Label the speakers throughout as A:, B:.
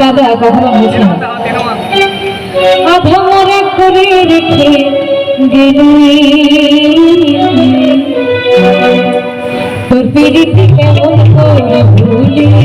A: কাঁদে আর কখনো বুঝি না। আধমরা করে রেখে তোর পিড়িতে কেমন ভুলি? ভুলি?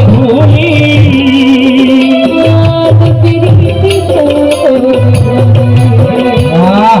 A: ভূমি আহ।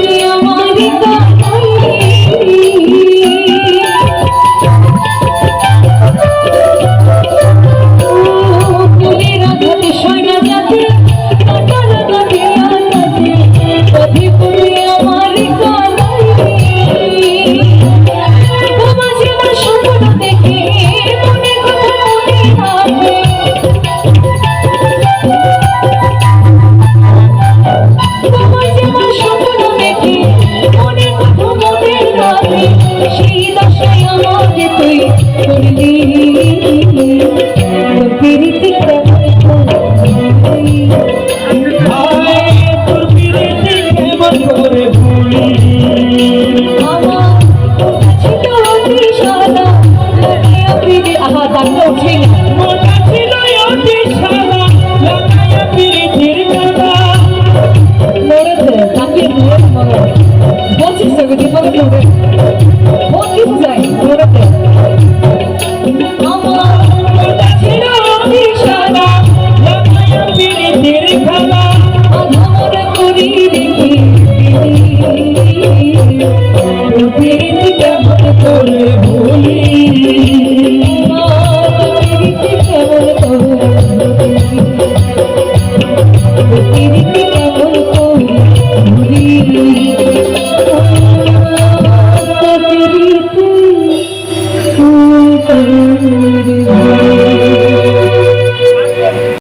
A: I'm looking